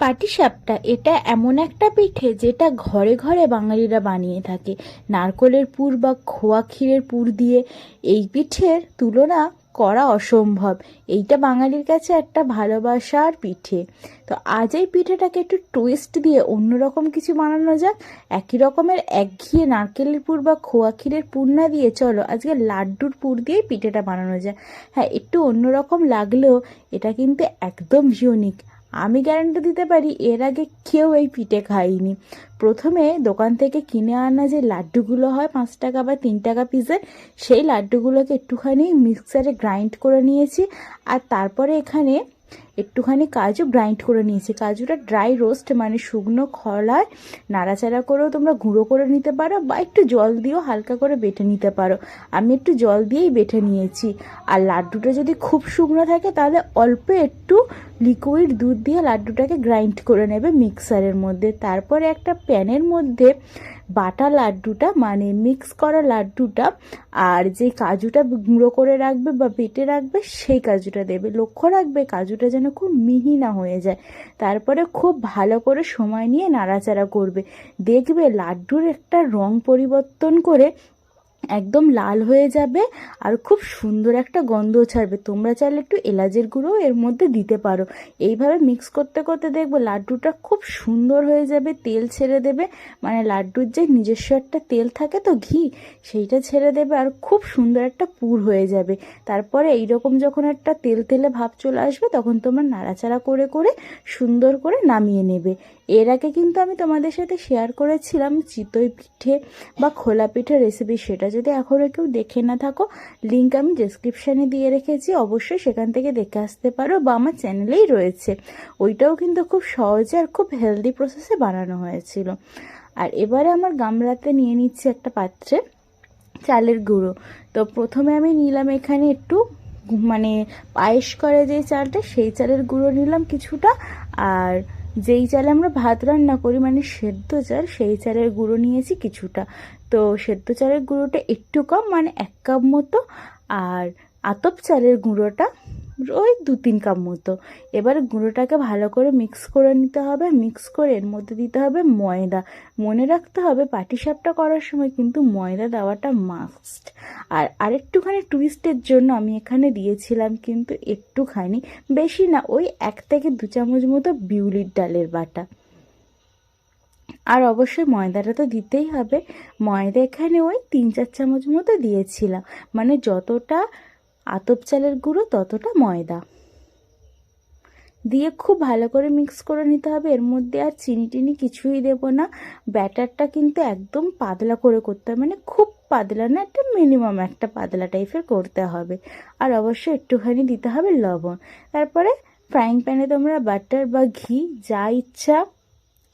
পাটিসাপটা এটা এমন একটা পিঠে যেটা ঘরে ঘরে বাঙালিরা বানিয়ে থাকে। নারকলের পুর বা খোয়া ক্ষীরের পুর দিয়ে এই পিঠের তুলনা করা অসম্ভব। এইটা বাঙালির কাছে একটা ভালোবাসার পিঠে। তো আজ এই পিঠেটাকে একটু টুইস্ট দিয়ে অন্যরকম কিছু বানানো যাক। একই রকমের একঘিয়ে নারকেলের পুর বা খোয়া ক্ষীরের পুর না দিয়ে চলো আজকে লাড্ডুর পুর দিয়েই পিঠেটা বানানো যায় হ্যাঁ একটু অন্যরকম লাগলেও এটা কিন্তু একদম ইউনিক আমি গ্যারান্টি দিতে পারি এর আগে কেউ এই পিঠে খাইনি। প্রথমে দোকান থেকে কিনে আনা যে লাড্ডুগুলো হয়, পাঁচ টাকা বা তিন টাকা পিসের সেই লাড্ডুগুলোকে একটুখানি মিক্সারে গ্রাইন্ড করে নিয়েছি। আর তারপরে এখানে একটুখানি কাজু গ্রাইন্ড করে নিয়েছি। কাজুটা ড্রাই রোস্ট মানে শুকনো খলায় নাড়াচাড়া করেও তোমরা গুঁড়ো করে নিতে পারো বা একটু জল দিয়েও হালকা করে বেটে নিতে পারো। আমি একটু জল দিয়েই বেটে নিয়েছি। আর লাড্ডুটা যদি খুব শুকনো থাকে, তাহলে অল্প একটু লিকুইড দুধ দিয়ে লাড্ডুটাকে গ্রাইন্ড করে নেবে মিক্সারের মধ্যে। তারপরে একটা প্যানের মধ্যে বাটা লাড্ডুটা মানে মিক্স করা লাড্ডুটা আর যে কাজুটা গুঁড়ো করে রাখবে বা বেটে রাখবে, সেই কাজুটা দেবে। লক্ষ্য রাখবে কাজুটা যেন খুব মিহি না হয়ে যায়। তারপরে খুব ভালো করে সময় নিয়ে নাড়াচাড়া করবে। দেখবে লাড্ডুর একটা রং পরিবর্তন করে একদম লাল হয়ে যাবে আর খুব সুন্দর একটা গন্ধ ছাড়বে। তোমরা চাইলে একটু এলাচের গুঁড়ো এর মধ্যে দিতে পারো। এইভাবে মিক্স করতে করতে দেখব লাড্ডুটা খুব সুন্দর হয়ে যাবে, তেল ছেড়ে দেবে। মানে লাড্ডুর যে নিজস্ব একটা তেল থাকে তো ঘি, সেইটা ছেড়ে দেবে আর খুব সুন্দর একটা পুর হয়ে যাবে। তারপরে এইরকম যখন একটা তেল তেলে ভাব চলে আসবে, তখন তোমরা নাড়াচাড়া করে করে সুন্দর করে নামিয়ে নেবে। এর আগে কিন্তু আমি তোমাদের সাথে শেয়ার করেছিলাম চিতই পিঠে বা খোলা পিঠের রেসিপি সেটা যদি এখনও কেউ দেখে না থাকো লিঙ্ক আমি ডিসক্রিপশানে দিয়ে রেখেছি, অবশ্যই সেখান থেকে দেখে আসতে পারো বা আমার চ্যানেলেই রয়েছে। ওইটাও কিন্তু খুব সহজে আর খুব হেলদি প্রসেসে বানানো হয়েছিল। আর এবারে আমার গামলাতে নিয়ে নিচ্ছি একটা পাত্রে চালের গুঁড়ো। তো প্রথমে আমি নিলাম এখানে একটু মানে পায়েস করে যে চালটা, সেই চালের গুঁড়ো নিলাম কিছুটা। আর যেই চালে আমরা ভাত রান্না করি মানে সেদ্ধ চাল, সেই চালের গুঁড়ো নিয়েছি কিছুটা। তো সেদ্ধ চালের গুঁড়োটা একটু কম মানে এক কাপ মতো, আর আতপ চালের গুঁড়োটা ওই দু তিন কাপ মতো। এবার গুঁড়োটাকে ভালো করে মিক্স করে নিতে হবে। মিক্স করে এর মধ্যে দিতে হবে ময়দা। মনে রাখতে হবে পাটিসাপটা করার সময় কিন্তু ময়দা দেওয়াটা মাস্ট আর আরেকটুখানি টুইস্টের জন্য আমি এখানে দিয়েছিলাম কিন্তু একটুখানি বেশি না, ওই এক থেকে দু চামচ মতো বিউলির ডালের বাটা। আর অবশ্যই ময়দাটা তো দিতেই হবে। ময়দা এখানে ওই তিন চার চামচ মতো দিয়েছিলাম। মানে যতটা আতপ চালের গুঁড়ো, ততটা ময়দা। দিয়ে খুব ভালো করে মিক্স করে নিতে হবে। এর মধ্যে আর চিনি টিনি কিছুই দেব না। ব্যাটারটা কিন্তু একদম পাতলা করে করতে হবে। মানে খুব পাতলা না, একটা মিনিমাম একটা পাতলা টাইপের করতে হবে। আর অবশ্যই একটুখানি দিতে হবে লবণ। তারপরে ফ্রাইং প্যানে তোমরা বাটার বা ঘি যা ইচ্ছা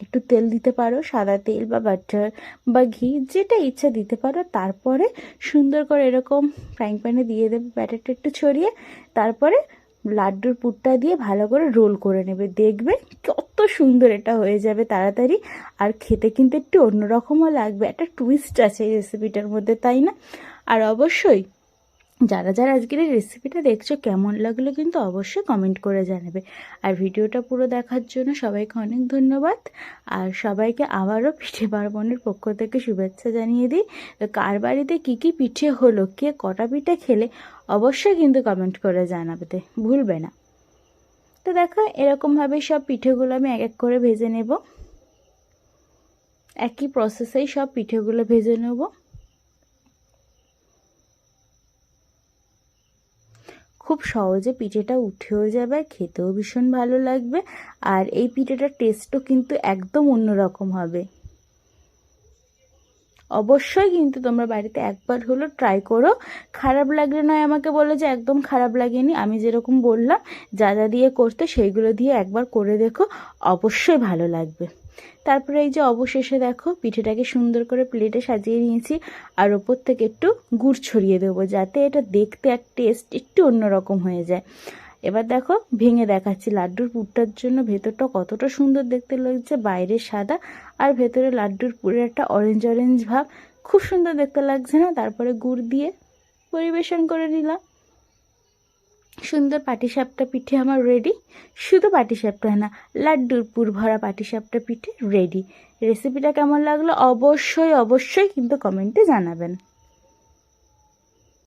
একটু তেল দিতে পারো, সাদা তেল বা বাটার বা ঘি, যেটা ইচ্ছা দিতে পারো। তারপরে সুন্দর করে এরকম ফ্রাইং প্যানে দিয়ে দেবে ব্যাটারটা একটু ছড়িয়ে। তারপরে লাড্ডুর পুরটা দিয়ে ভালো করে রোল করে নেবে। দেখবে কত সুন্দর এটা হয়ে যাবে তাড়াতাড়ি। আর খেতে কিন্তু একটু অন্যরকমও লাগবে। একটা টুইস্ট আছে এই রেসিপিটার মধ্যে, তাই না? আর অবশ্যই যারা যারা আজকের এই রেসিপিটা দেখছ, কেমন লাগল কিন্তু অবশ্যই কমেন্ট করে জানাবে। আর ভিডিওটা পুরো দেখার জন্য সবাইকে অনেক ধন্যবাদ। আর সবাইকে আবারও পিঠে পার্বণের পক্ষ থেকে শুভেচ্ছা জানিয়ে দিই। তো কার বাড়িতে কী কী পিঠে হলো, কে কটা পিঠে খেলে, অবশ্যই কিন্তু কমেন্ট করে জানাবে। ভুলবে না। তো দেখো, এরকমভাবে সব পিঠেগুলো আমি এক এক করে ভেজে নেব। একই প্রসেসেই সব পিঠেগুলো ভেজে নেব। খুব সহজে পিঠেটা উঠেও যাবে আর খেতেও ভীষণ ভালো লাগবে, আর এই পিঠেটার টেস্টও কিন্তু একদম অন্যরকম হবে। অবশ্যই কিন্তু তোমরা বাড়িতে একবার হলো ট্রাই করো। খারাপ লাগলে নয় আমাকে বলে যে একদম খারাপ লাগেনি, আমি যেরকম বললাম, যা যা দিয়ে করতে সেইগুলো দিয়ে একবার করে দেখো, অবশ্যই ভালো লাগবে। তারপরে এই যে অবশেষে দেখো পিঠেটাকে সুন্দর করে প্লেটে সাজিয়ে নিয়েছি, আর ওপর থেকে একটু গুড় ছড়িয়ে দেবো যাতে এটা দেখতে আর টেস্ট একটু অন্যরকম হয়ে যায়। এবার দেখো ভেঙে দেখাচ্ছি লাড্ডুর পুরটার জন্য, ভেতরটা কতটা সুন্দর দেখতে লাগছে, বাইরে সাদা, আর ভেতরে লাড্ডুর পুরের একটা অরেঞ্জ অরেঞ্জ ভাব। খুব সুন্দর দেখতে লাগছে না? তারপরে গুড় দিয়ে পরিবেশন করে নিলাম। সুন্দর পাটিসাপটা পিঠে আমার রেডি শুধু পাটিসাপটা না, লাড্ডুর পুর ভরা পাটিসাপটা পিঠে রেডি রেসিপিটা কেমন লাগল? অবশ্যই অবশ্যই কিন্তু কমেন্টে জানাবেন।